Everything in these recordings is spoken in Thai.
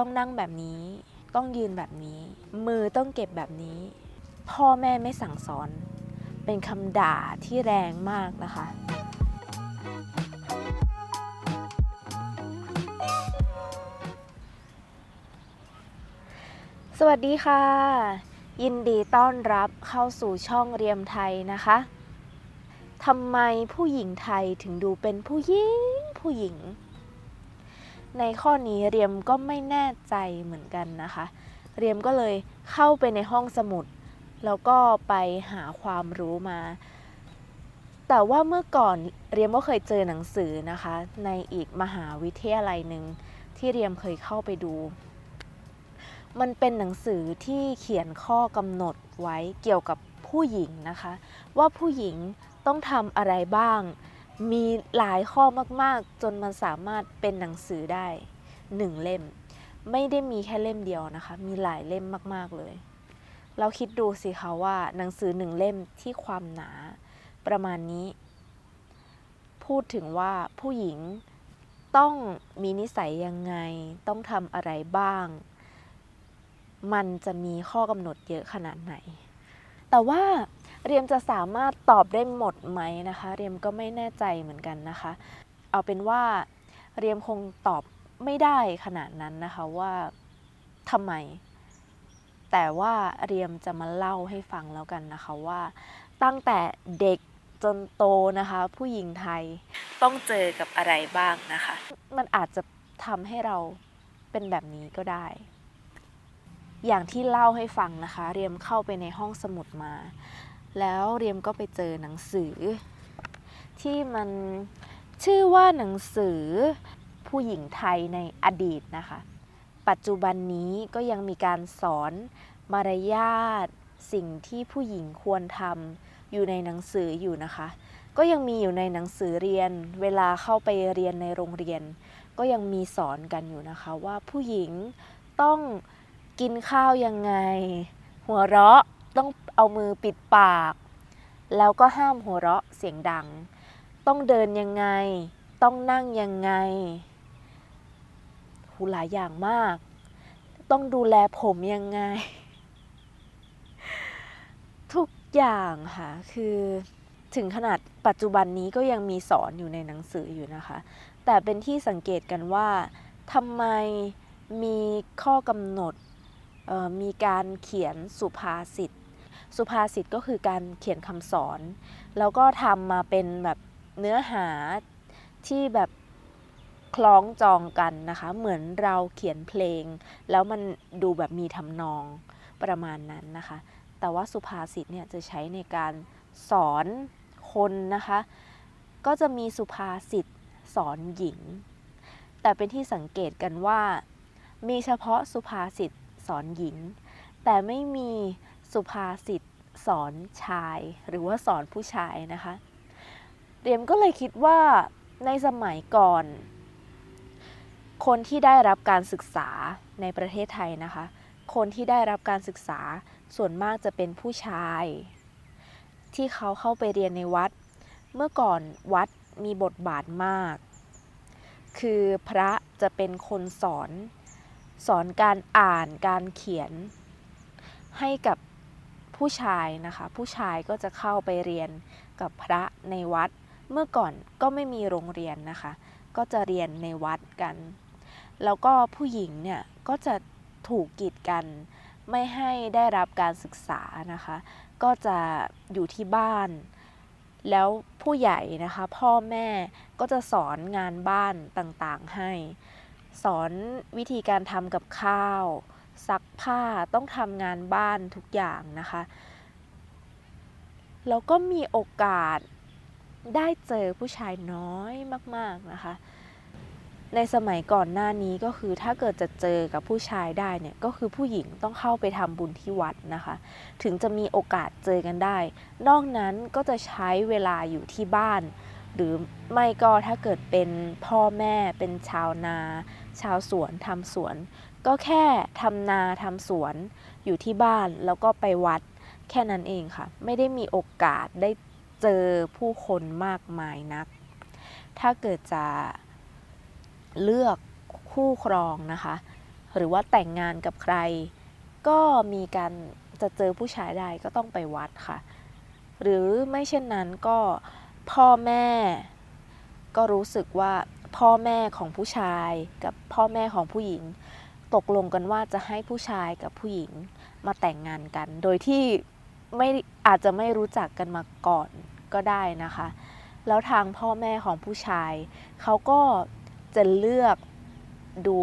ต้องนั่งแบบนี้ ต้องยืนแบบนี้ มือต้องเก็บแบบนี้ พ่อแม่ไม่สั่งสอน เป็นคำด่าที่แรงมากนะคะ สวัสดีค่ะ ยินดีต้อนรับเข้าสู่ช่องเรียมไทยนะคะทำไมผู้หญิงไทยถึงดูเป็นผู้หญิงผู้หญิง ในข้อนี้เรียมก็ไม่แน่ใจเหมือนกันนะคะ เรียมก็เลยเข้าไปในห้องสมุด แล้วก็ไปหาความรู้มา แต่ว่าเมื่อก่อนเรียมก็เคยเจอหนังสือนะคะ ในอีกมหาวิทยาลัยหนึ่งที่เรียมเคยเข้าไปดู มันเป็นหนังสือที่เขียนข้อกำหนดไว้เกี่ยวกับผู้หญิงนะคะ ว่าผู้หญิงต้องทำอะไรบ้าง มีหลายข้อมากๆ จนมันสามารถเป็นหนังสือได้หนึ่งเล่ม ไม่ได้มีแค่เล่มเดียวนะคะ มีหลายเล่มมากๆเลย เราคิดดูสิคะว่าหนังสือหนึ่งเล่มที่ความหนาประมาณนี้ พูดถึงว่าผู้หญิงต้องมีนิสัยยังไง ต้องทำอะไรบ้าง มันจะมีข้อกำหนดเยอะขนาดไหน แต่ว่า เรียมจะสามารถตอบได้หมดไหมนะคะ เรียมก็ไม่แน่ใจเหมือนกันนะคะ เอาเป็นว่าเรียมคงตอบไม่ได้ขนาดนั้นนะคะว่าทำไม แต่ว่าเรียมจะมาเล่าให้ฟังแล้วกันนะคะว่า ตั้งแต่เด็กจนโตนะคะ ผู้หญิงไทยต้องเจอกับอะไรบ้างนะคะ มันอาจจะทำให้เราเป็นแบบนี้ก็ได้ อย่างที่เล่าให้ฟังนะคะ เรียมเข้าไปในห้องสมุดมา แล้วเรียมก็ไปเจอหนังสือ ที่มันชื่อว่าหนังสือผู้หญิงไทยในอดีตนะคะ ปัจจุบันนี้ก็ยังมีการสอนมารยาทสิ่งที่ผู้หญิงควรทำอยู่ในหนังสืออยู่นะคะ ก็ยังมีอยู่ในหนังสือเรียน เวลาเข้าไปเรียนในโรงเรียน ก็ยังมีสอนกันอยู่นะคะว่าผู้หญิงต้องกินข้าวยังไง หัวเราะต้อง เอามือปิดปาก แล้วก็ห้ามหัวเราะเสียงดัง ต้องเดินยังไง ต้องนั่งยังไงหูหลายอย่างมาก ต้องดูแลผมยังไง ทุกอย่างค่ะ คือถึงขนาดปัจจุบันนี้ก็ยังมีสอนอยู่ในหนังสืออยู่นะคะ แต่เป็นที่สังเกตกันว่าทำไมมีข้อกำหนดมีการเขียนสุภาษิต สุภาษิตก็คือการเขียนคำสอน แล้วก็ทำมาเป็นแบบเนื้อหาที่แบบคล้องจองกันนะคะ เหมือนเราเขียนเพลง แล้วมันดูแบบมีทำนองประมาณนั้นนะคะ แต่ว่าสุภาษิตเนี่ยจะใช้ในการสอนคนนะคะ ก็จะมีสุภาษิตสอนหญิง แต่เป็นที่สังเกตกันว่า มีเฉพาะสุภาษิตสอนหญิง แต่ไม่มี สุภาษิตสอนชาย หรือว่าสอนผู้ชายนะคะเรียมก็เลยคิดว่าในสมัยก่อน คนที่ได้รับการศึกษาในประเทศไทยนะคะ คนที่ได้รับการศึกษาส่วนมากจะเป็นผู้ชาย ที่เขาเข้าไปเรียนในวัด เมื่อก่อนวัดมีบทบาทมาก คือพระจะเป็นคนสอน สอนการอ่านการเขียนให้กับ ผู้ชายนะคะ ผู้ชายก็จะเข้าไปเรียนกับพระในวัด เมื่อก่อนก็ไม่มีโรงเรียนนะคะ ก็จะเรียนในวัดกัน แล้วก็ผู้หญิงเนี่ยก็จะถูกกีดกันไม่ให้ได้รับการศึกษานะคะ ก็จะอยู่ที่บ้าน แล้วผู้ใหญ่นะคะ พ่อแม่ก็จะสอนงานบ้านต่างๆให้ สอนวิธีการทำกับข้าว ซักผ้าต้องทำงานบ้านทุกอย่างนะคะ แล้วก็มีโอกาสได้เจอผู้ชายน้อยมาก ๆนะคะ ในสมัยก่อนหน้านี้ก็คือถ้าเกิดจะเจอกับผู้ชายได้เนี่ยก็คือผู้หญิงต้องเข้าไปทำบุญที่วัดนะคะ ถึงจะมีโอกาสเจอกันได้ นอกนั้นก็จะใช้เวลาอยู่ที่บ้าน หรือไม่ก็ถ้าเกิดเป็นพ่อแม่เป็นชาวนา ชาวสวนทำสวน ก็แค่ทำนาทำสวนอยู่ที่บ้านแล้วก็ไปวัดแค่นั้นเองค่ะ ไม่ได้มีโอกาสได้เจอผู้คนมากมายนัก ถ้าเกิดจะเลือกคู่ครองนะคะ หรือว่าแต่งงานกับใคร ก็มีการจะเจอผู้ชายได้ก็ต้องไปวัดค่ะ หรือไม่เช่นนั้นก็พ่อแม่ ก็รู้สึกว่าพ่อแม่ของผู้ชายกับพ่อแม่ของผู้หญิง ตกลงกันว่าจะให้ผู้ชายกับผู้หญิงมาแต่งงานกัน โดยที่ไม่อาจจะไม่รู้จักกันมาก่อนก็ได้นะคะ แล้วทางพ่อแม่ของผู้ชายเขาก็จะเลือกดู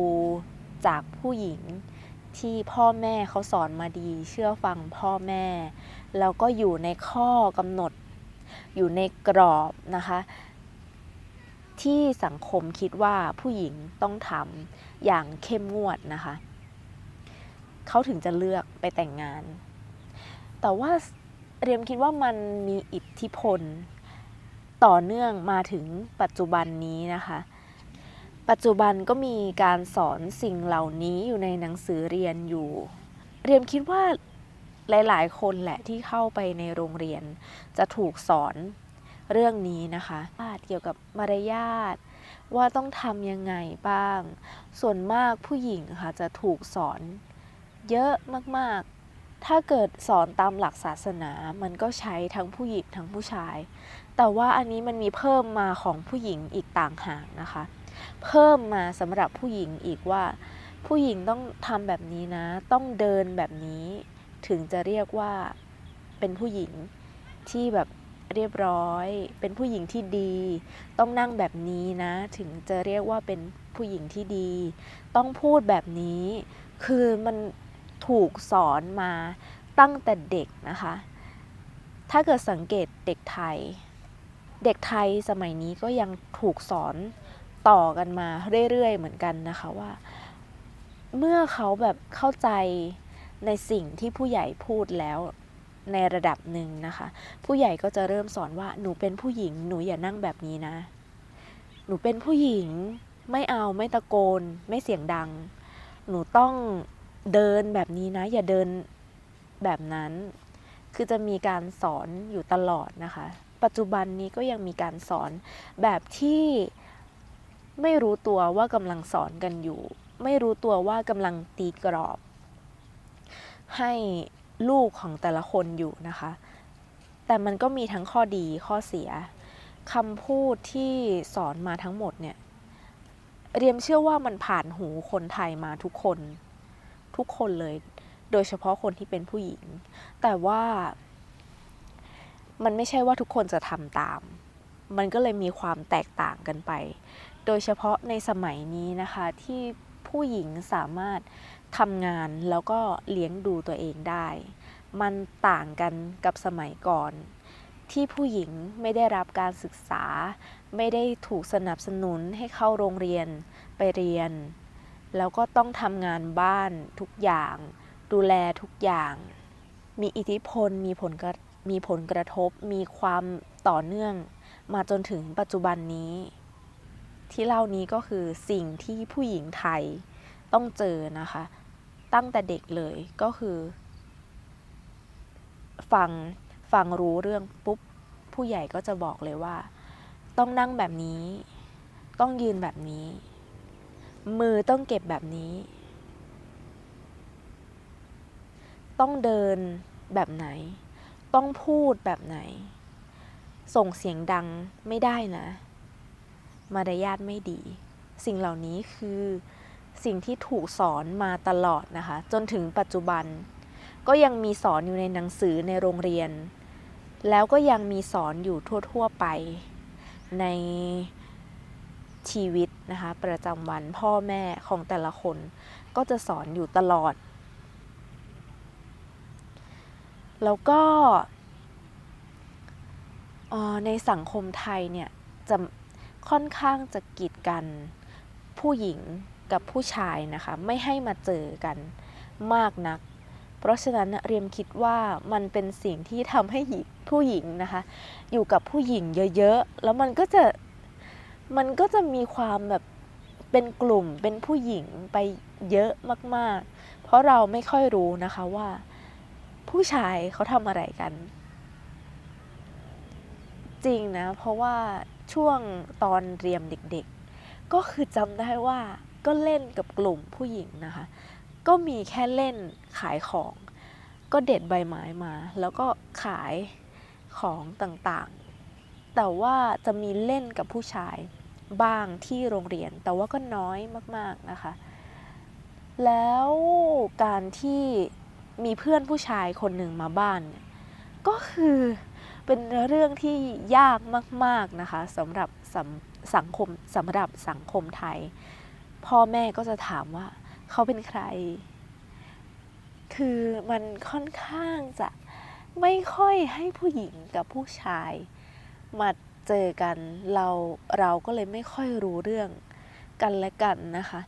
จากผู้หญิงที่พ่อแม่เขาสอนมาดี เชื่อฟังพ่อแม่ แล้วก็อยู่ในข้อกำหนด อยู่ในกรอบนะคะ ที่สังคมคิดว่าผู้หญิงต้องทำ อย่างเข้มงวดนะคะ เขาถึงจะเลือกไปแต่งงาน แต่ว่าเรียมคิดว่ามันมีอิทธิพล ต่อเนื่องมาถึงปัจจุบันนี้นะคะ ปัจจุบันก็มีการสอนสิ่งเหล่านี้อยู่ในหนังสือเรียนอยู่ เรียมคิดว่าหลาย ๆ คนแหละที่เข้าไปในโรงเรียน จะถูกสอนเรื่องนี้นะคะเกี่ยวกับมารยาท ว่าต้องทำยังไงบ้าง ส่วนมากผู้หญิงค่ะจะถูกสอนเยอะมากๆ ถ้าเกิดสอนตามหลักศาสนา มันก็ใช้ทั้งผู้หญิงทั้งผู้ชาย แต่ว่าอันนี้มันมีเพิ่มมาของผู้หญิงอีกต่างหากนะคะ เพิ่มมาสำหรับผู้หญิงอีกว่า ผู้หญิงต้องทำแบบนี้นะ ต้องเดินแบบนี้ ถึงจะเรียกว่าเป็นผู้หญิงที่แบบ เรียบร้อย เป็นผู้หญิงที่ดี ต้องนั่งแบบนี้นะ ถึงจะเรียกว่าเป็นผู้หญิงที่ดี ต้องพูดแบบนี้ คือมันถูกสอนมาตั้งแต่เด็กนะคะ ถ้าเกิดสังเกตเด็กไทย เด็กไทยสมัยนี้ก็ยังถูกสอนต่อกันมาเรื่อยๆเหมือนกันนะคะว่า เมื่อเขาแบบเข้าใจในสิ่งที่ผู้ใหญ่พูดแล้ว ในระดับหนึ่งนะคะ ผู้ใหญ่ก็จะเริ่มสอนว่าหนูเป็นผู้หญิง หนูอย่านั่งแบบนี้นะ หนูเป็นผู้หญิงไม่เอาไม่ตะโกน ไม่เสียงดัง หนูต้องเดินแบบนี้นะ อย่าเดินแบบนั้น คือจะมีการสอนอยู่ตลอดนะคะ ปัจจุบันนี้ก็ยังมีการสอนแบบที่ไม่รู้ตัวว่ากำลังสอนกันอยู่ ไม่รู้ตัวว่ากำลังตีกรอบ ให้ ลูกของแต่ละคนอยู่นะคะ แต่มันก็มีทั้งข้อดีข้อเสียคำพูดที่สอนมาทั้งหมดเนี่ย เรียมเชื่อว่ามันผ่านหูคนไทยมาทุกคน ทุกคนเลย โดยเฉพาะคนที่เป็นผู้หญิง แต่ว่ามันไม่ใช่ว่าทุกคนจะทำตาม มันก็เลยมีความแตกต่างกันไป โดยเฉพาะในสมัยนี้นะคะที่ผู้หญิงสามารถ ทำงานแล้วก็เลี้ยงดูตัวเองได้ มันต่างกันกับสมัยก่อน ที่ผู้หญิงไม่ได้รับการศึกษา ไม่ได้ถูกสนับสนุนให้เข้าโรงเรียนไปเรียน แล้วก็ต้องทำงานบ้านทุกอย่าง ดูแลทุกอย่าง มีอิทธิพลมีผลกระมีผลกระทบมีความต่อเนื่อง มาจนถึงปัจจุบันนี้ ที่เล่านี้ก็คือสิ่งที่ผู้หญิงไทยต้องเจอนะคะ ตั้งแต่เด็กเลยก็คือ ฟังฟังรู้เรื่องปุ๊บผู้ใหญ่ก็จะบอกเลยว่า ต้องนั่งแบบนี้ ต้องยืนแบบนี้ มือต้องเก็บแบบนี้ ต้องเดินแบบไหน ต้องพูดแบบไหน ส่งเสียงดังไม่ได้นะ มารยาทไม่ดี สิ่งเหล่านี้คือ สิ่งที่ถูกสอนมาตลอดนะคะ จนถึงปัจจุบัน ก็ยังมีสอนอยู่ในหนังสือในโรงเรียน แล้วก็ยังมีสอนอยู่ทั่ว ๆ ไปในชีวิตนะคะ ประจำวันพ่อแม่ของแต่ละคน ก็จะสอนอยู่ตลอด แล้วก็ในสังคมไทยเนี่ย จะค่อนข้างจะกีดกันผู้หญิง กับผู้ชายนะคะ ไม่ให้มาเจอกันมากนัก เพราะฉะนั้นเรียมคิดว่ามันเป็นสิ่งที่ทำให้ผู้หญิงนะคะ อยู่กับผู้หญิงเยอะๆ แล้วมันก็จะมันก็จะมีความแบบเป็นกลุ่มเป็นผู้หญิงไปเยอะมากๆ เพราะเราไม่ค่อยรู้นะคะว่า ผู้ชายเขาทำอะไรกัน จริงนะ เพราะว่าช่วงตอนเรียนเด็กๆ ก็คือจำได้ว่า ก็เล่นกับกลุ่มผู้หญิงนะคะ ก็มีแค่เล่นขายของ ก็เด็ดใบไม้มา แล้วก็ขายของต่างๆ แต่ว่าจะมีเล่นกับผู้ชายบ้างที่โรงเรียน แต่ว่าก็น้อยมากๆนะคะ แล้วการที่มีเพื่อนผู้ชายคนหนึ่งมาบ้าน ก็คือเป็นเรื่องที่ยากมาก ๆนะคะสำหรับสำสังคมสำหรับสังคมไทย พ่อแม่ก็จะถามว่าเขาเป็นใคร คือมันค่อนข้างจะไม่ค่อยให้ผู้หญิงกับผู้ชาย มาเจอกันเราเราก็เลยไม่ค่อยรู้เรื่องกันและกันนะคะ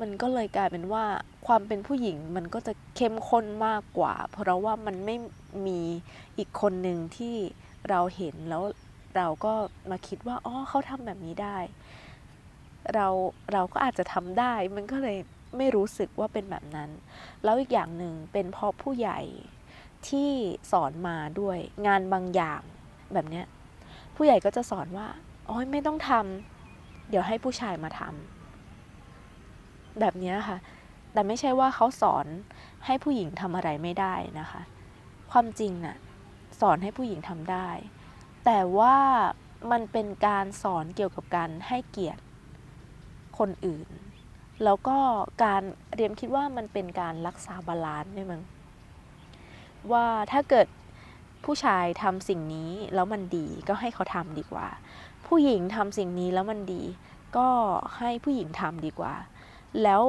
มันก็เลยกลายเป็นว่าความเป็นผู้หญิงมันก็จะเข้มข้นมากกว่า เพราะว่ามันไม่มีอีกคนหนึ่งที่เราเห็นแล้วเราก็มาคิดว่าอ๋อเขาทำแบบนี้ได้ เราเราก็อาจจะทำได้ มันก็เลยไม่รู้สึกว่าเป็นแบบนั้น แล้วอีกอย่างหนึ่งเป็นเพราะผู้ใหญ่ที่สอนมาด้วยงานบางอย่างแบบเนี้ยผู้ใหญ่ก็จะสอนว่าอ๋อไม่ต้องทำเดี๋ยวให้ผู้ชายมาทำแบบนี้ค่ะ แต่ไม่ใช่ว่าเขาสอนให้ผู้หญิงทำอะไรไม่ได้นะคะ ความจริงน่ะสอนให้ผู้หญิงทำได้ แต่ว่ามันเป็นการสอนเกี่ยวกับการให้เกียรติ คนอื่น แล้วก็การเรียมคิดว่ามันเป็นการรักษาบาลานซ์ด้วยมั้งว่าถ้าเกิดผู้ชายทำสิ่งนี้แล้วมันดีก็ให้เขาทำดีกว่า ผู้หญิงทำสิ่งนี้แล้วมันดี ก็ให้ผู้หญิงทำดีกว่า แล้ว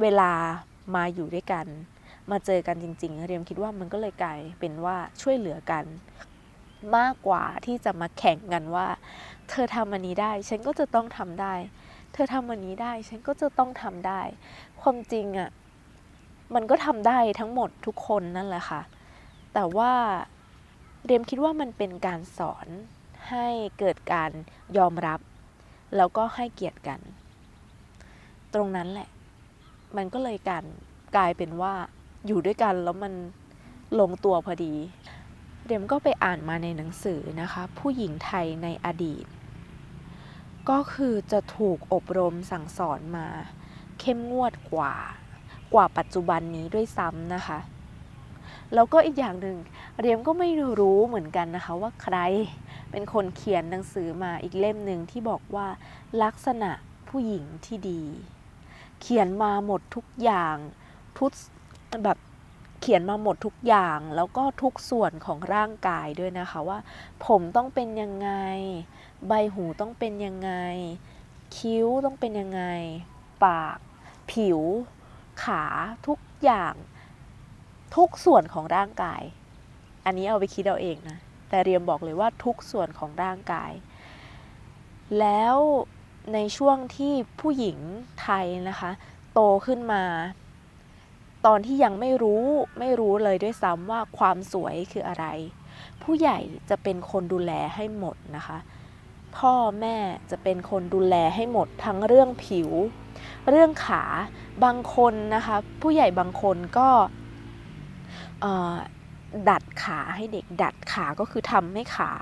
เวลามาอยู่ด้วยกัน มาเจอกันจริง ๆ เรียมคิดว่ามันก็เลยกลายเป็นว่าช่วยเหลือกัน มากกว่าที่จะมาแข่งกันว่า เธอทำอันนี้ได้ ฉันก็จะต้องทำได้ เธอทำอันนี้ได้ ฉันก็จะต้องทำได้ ความจริงอะ่ะมันก็ทำได้ทั้งหมดทุกคนนั่นแหละค่ะ แต่ว่าเรียมคิดว่ามันเป็นการสอนให้เกิดการยอมรับ แล้วก็ให้เกียรติกัน ตรงนั้นแหละ มันก็เลยการกลายเป็นว่าอยู่ด้วยกันแล้วมันลงตัวพอดี เรียมก็ไปอ่านมาในหนังสือนะคะ ผู้หญิงไทยในอดีต ก็คือจะถูกอบรมสั่งสอนมา เข้มงวดกว่ากว่าปัจจุบันนี้ด้วยซ้ำนะคะ แล้วก็อีกอย่างหนึ่งเรียมก็ไม่รู้เหมือนกันนะคะว่าใครเป็นคนเขียนหนังสือมาอีกเล่มหนึ่งที่บอกว่าลักษณะผู้หญิงที่ดี เขียนมาหมดทุกอย่างทุกแบบเขียนมาหมดทุกอย่างแล้วก็ทุกส่วนของร่างกายด้วยนะคะว่า ผมต้องเป็นยังไง ใบหูต้องเป็นยังไง คิ้วต้องเป็นยังไง ปาก ผิว ขาทุกอย่าง ทุกส่วนของร่างกาย อันนี้เอาไปคิดเอาเองนะ แต่เรียมบอกเลยว่าทุกส่วนของร่างกาย แล้วในช่วงที่ผู้หญิงไทยนะคะ โตขึ้นมา ตอนที่ยังไม่รู้ไม่รู้เลยด้วยซ้ำว่าความสวยคืออะไร ผู้ใหญ่จะเป็นคนดูแลให้หมดนะคะ พ่อแม่จะเป็นคนดูแลให้หมดทั้งเรื่องผิว เรื่องขาบางคนนะคะ ผู้ใหญ่บางคนก็ดัดขาให้เด็กดัดขาก็คือทำให้ขา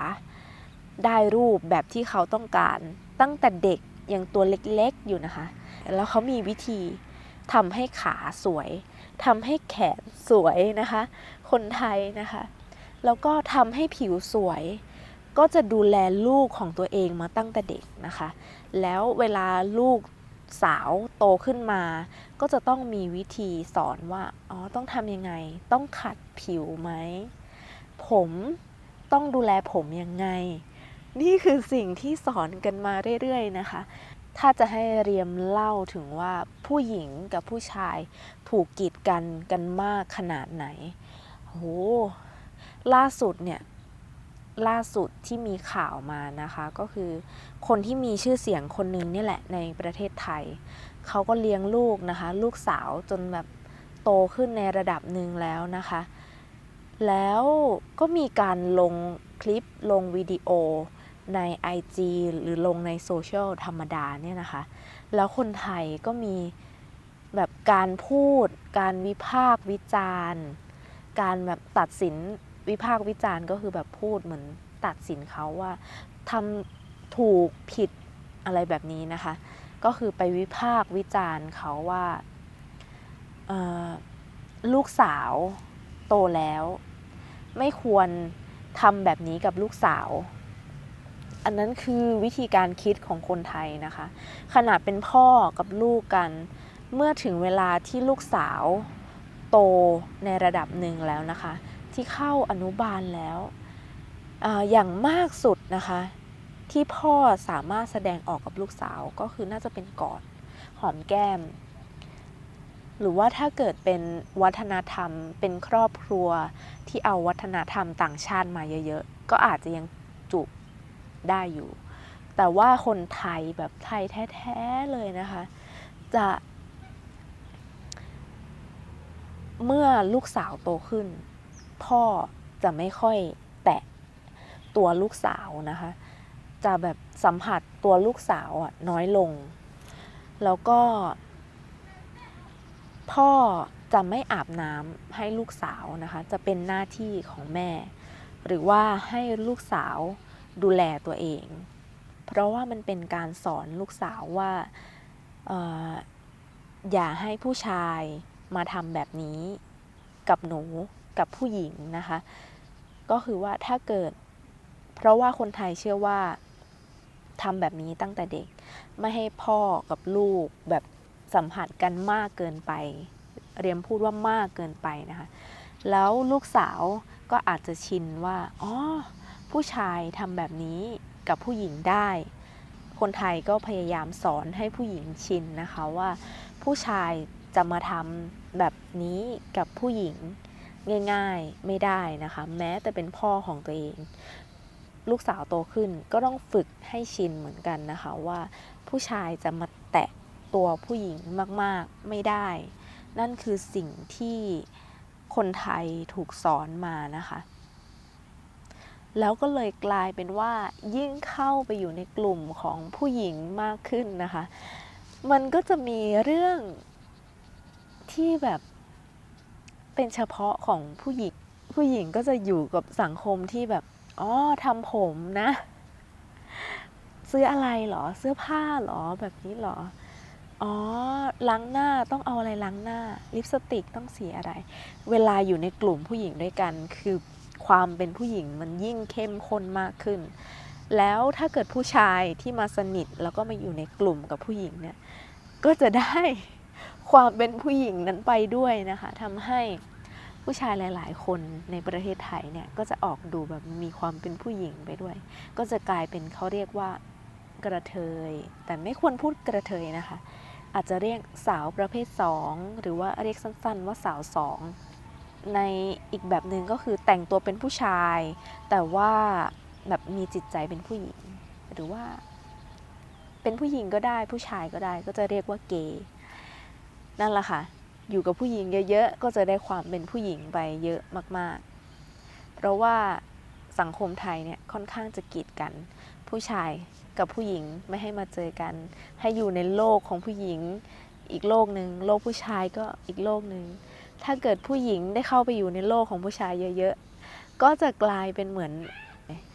ได้รูปแบบที่เขาต้องการตั้งแต่เด็กยังตัวเล็กๆอยู่นะคะ แล้วเขามีวิธีทำให้ขาสวยทำให้แขนสวยนะคะ คนไทยนะคะ แล้วก็ทำให้ผิวสวย ก็จะดูแลลูกของตัวเองมาตั้งแต่เด็กนะคะ แล้วเวลาลูกสาวโตขึ้นมา ก็จะต้องมีวิธีสอนว่า อ๋อ ต้องทำยังไง ต้องขัดผิวไหม ผมต้องดูแลผมยังไง นี่คือสิ่งที่สอนกันมาเรื่อยๆนะคะ ถ้าจะให้เรียมเล่าถึงว่าผู้หญิงกับผู้ชายถูกกีดกันกันมากขนาดไหนโหล่าสุดเนี่ย ล่าสุดที่มีข่าวมานะคะก็คือคนที่มีชื่อเสียงคนหนึ่งนี่แหละในประเทศไทย เขาก็เลี้ยงลูกนะคะ ลูกสาวจนแบบโตขึ้นในระดับหนึ่งแล้วนะคะ แล้วก็มีการลงคลิปลงวิดีโอใน IG หรือลงในโซเชียลธรรมดาเนี่ยนะคะ แล้วคนไทยก็มีแบบการพูด การวิพากษ์วิจารณ์ การแบบตัดสิน วิพากษ์วิจารณ์ก็คือแบบพูดเหมือนตัดสินเขาว่าทำถูกผิดอะไรแบบนี้นะคะ ก็คือไปวิพากษ์วิจารณ์เขาว่าลูกสาวโตแล้ว ไม่ควรทำแบบนี้กับลูกสาว อันนั้นคือวิธีการคิดของคนไทยนะคะ ขนาดเป็นพ่อกับลูกกัน เมื่อถึงเวลาที่ลูกสาวโตในระดับหนึ่งแล้วนะคะ ที่เข้าอนุบาลแล้วอออย่างมากสุดนะคะ ที่พ่อสามารถแสดงออกกับลูกสาวก็คือน่าจะเป็นกอดหอมแก้ม หรือว่าถ้าเกิดเป็นวัฒนธรรม เป็นครอบครัวที่เอาวัฒนธรรมต่างชาติมาเยอะๆ ก็อาจจะยังจูบได้อยู่ แต่ว่าคนไทยแบบไทยแท้ๆเลยนะคะ จะเมื่อลูกสาวโตขึ้น พ่อจะไม่ค่อยแตะตัวลูกสาวนะคะ จะแบบสัมผัสตัวลูกสาวอะน้อยลง แล้วก็ พ่อจะไม่อาบน้ำให้ลูกสาวนะคะ จะเป็นหน้าที่ของแม่ หรือว่าให้ลูกสาวดูแลตัวเอง เพราะว่ามันเป็นการสอนลูกสาวว่าอออย่าให้ผู้ชายมาทำแบบนี้กับหนู กับผู้หญิงนะคะ ก็คือว่าถ้าเกิด เพราะว่าคนไทยเชื่อว่าทำแบบนี้ตั้งแต่เด็ก ไม่ให้พ่อกับลูกแบบสัมผัสกันมากเกินไป เรียมพูดว่ามากเกินไปนะคะ แล้วลูกสาวก็อาจจะชินว่าอ๋อผู้ชายทำแบบนี้กับผู้หญิงได้ คนไทยก็พยายามสอนให้ผู้หญิงชินนะคะว่า ผู้ชายจะมาทำแบบนี้กับผู้หญิง ง่ายๆไม่ได้นะคะ แม้แต่เป็นพ่อของตัวเอง ลูกสาวโตขึ้นก็ต้องฝึกให้ชินเหมือนกันนะคะว่าผู้ชายจะมาแตะตัวผู้หญิงมากๆไม่ได้ นั่นคือสิ่งที่คนไทยถูกสอนมานะคะ แล้วก็เลยกลายเป็นว่ายิ่งเข้าไปอยู่ในกลุ่มของผู้หญิงมากขึ้นนะคะ มันก็จะมีเรื่องที่แบบ เป็นเฉพาะของผู้หญิงผู้หญิงก็จะอยู่กับสังคมที่แบบอ๋อทำผมนะ ซื้ออะไรหรอ เสื้อผ้าหรอแบบนี้หรออ๋อล้างหน้าต้องเอาอะไรล้างหน้า ลิปสติกต้องสีอะไร เวลาอยู่ในกลุ่มผู้หญิงด้วยกัน คือความเป็นผู้หญิงมันยิ่งเข้มข้นมากขึ้น แล้วถ้าเกิดผู้ชายที่มาสนิทแล้วก็มาอยู่ในกลุ่มกับผู้หญิงเนี่ย ก็จะได้ ความเป็นผู้หญิงนั้นไปด้วยนะคะทำให้ผู้ชายหลาย ๆ คนในประเทศไทยเนี่ยก็จะออกดูแบบมีความเป็นผู้หญิงไปด้วย ก็จะกลายเป็นเขาเรียกว่ากระเทย แต่ไม่ควรพูดกระเทยนะคะ อาจจะเรียกสาวประเภท 2 หรือว่าเรียกสั้น ๆ ว่าสาวสองในอีกแบบหนึ่งก็คือแต่งตัวเป็นผู้ชาย แต่ว่าแบบมีจิตใจเป็นผู้หญิง หรือว่า เป็นผู้หญิงก็ได้ผู้ชายก็ได้ ก็จะเรียกว่าเกย์ นั่นแหละค่ะ อยู่กับผู้หญิงเยอะๆ ก็จะได้ความเป็นผู้หญิงไปเยอะมากๆ เพราะว่าสังคมไทยเนี่ยค่อนข้างจะกีดกัน ผู้ชายกับผู้หญิงไม่ให้มาเจอกัน ให้อยู่ในโลกของผู้หญิงอีกโลกหนึ่งโลกผู้ชายก็อีกโลกหนึ่งถ้าเกิดผู้หญิงได้เข้าไปอยู่ในโลกของผู้ชายเยอะๆ ก็จะกลายเป็นเหมือน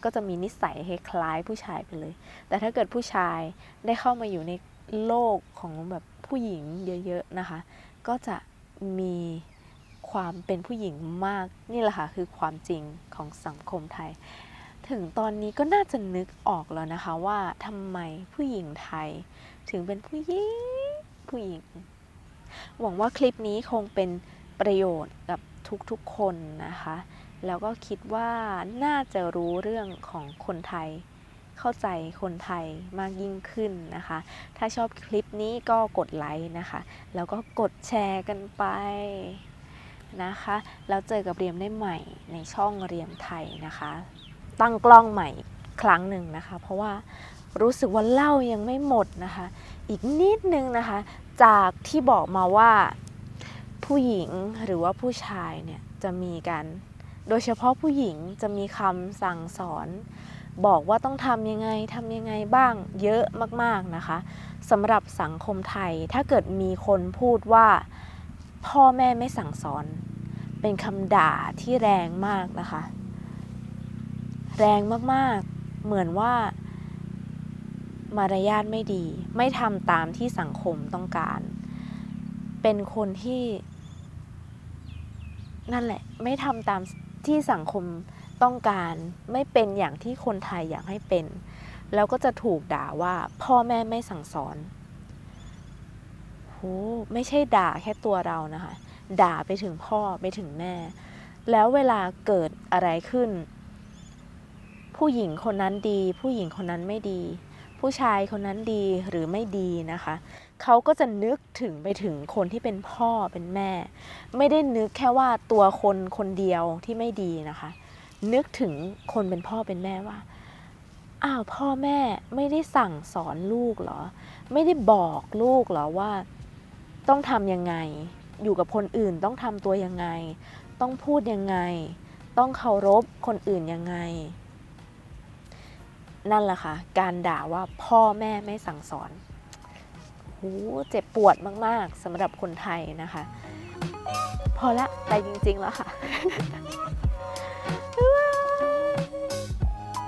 ก็จะมีนิสัยคล้ายผู้ชายไปเลย แต่ถ้าเกิดผู้ชายได้เข้ามาอยู่ในโลกของแบบ ผู้หญิงเยอะๆนะคะ ก็จะมีความเป็นผู้หญิงมากนี่แหละค่ะคือความจริงของสังคมไทย ถึงตอนนี้ก็น่าจะนึกออกแล้วนะคะว่าทำไมผู้หญิงไทย ถึงเป็นผู้หญิงผู้หญิง หวังว่าคลิปนี้คงเป็นประโยชน์กับทุกๆคนนะคะ แล้วก็คิดว่าน่าจะรู้เรื่องของคนไทย เข้าใจคนไทยมากยิ่งขึ้นนะคะ ถ้าชอบคลิปนี้ก็กดไลค์นะคะ แล้วก็กดแชร์กันไปนะคะ แล้วเจอกับเรียมได้ใหม่ในช่องเรียมไทยนะคะ ตั้งกล้องใหม่ครั้งหนึ่งนะคะ เพราะว่ารู้สึกว่าเล่ายังไม่หมดนะคะ อีกนิดนึงนะคะ จากที่บอกมาว่าผู้หญิงหรือว่าผู้ชายเนี่ยจะมีกัน โดยเฉพาะผู้หญิงจะมีคำสั่งสอน บอกว่าต้องทำยังไงทำยังไงบ้างเยอะมากๆนะคะสำหรับสังคมไทยถ้าเกิดมีคนพูดว่า พ่อแม่ไม่สั่งสอน เป็นคำด่าที่แรงมากนะคะ แรงมากๆเหมือนว่ามารยาทไม่ดี ไม่ทำตามที่สังคมต้องการ เป็นคนที่ นั่นแหละ ไม่ทำตามที่สังคม ต้องการไม่เป็นอย่างที่คนไทยอยากให้เป็น แล้วก็จะถูกด่าว่าพ่อแม่ไม่สั่งสอนโหไม่ใช่ด่าแค่ตัวเรานะคะ ด่าไปถึงพ่อไปถึงแม่ แล้วเวลาเกิดอะไรขึ้น ผู้หญิงคนนั้นดี ผู้หญิงคนนั้นไม่ดี ผู้ชายคนนั้นดีหรือไม่ดีนะคะเขาก็จะนึกถึงไปถึงคนที่เป็นพ่อเป็นแม่ ไม่ได้นึกแค่ว่าตัวคนคนเดียวที่ไม่ดีนะคะ นึกถึงคนเป็นพ่อเป็นแม่ว่าอ้าวพ่อแม่ไม่ได้สั่งสอนลูกเหรอ ไม่ได้บอกลูกเหรอว่า ต้องทำยังไง อยู่กับคนอื่นต้องทำตัวยังไง ต้องพูดยังไง ต้องเคารพคนอื่นยังไง นั่นแหละค่ะ การด่าว่าพ่อแม่ไม่สั่งสอนโหเจ็บปวดมาก ๆสำหรับคนไทยนะคะ พอละไปจริง ๆ แล้วค่ะ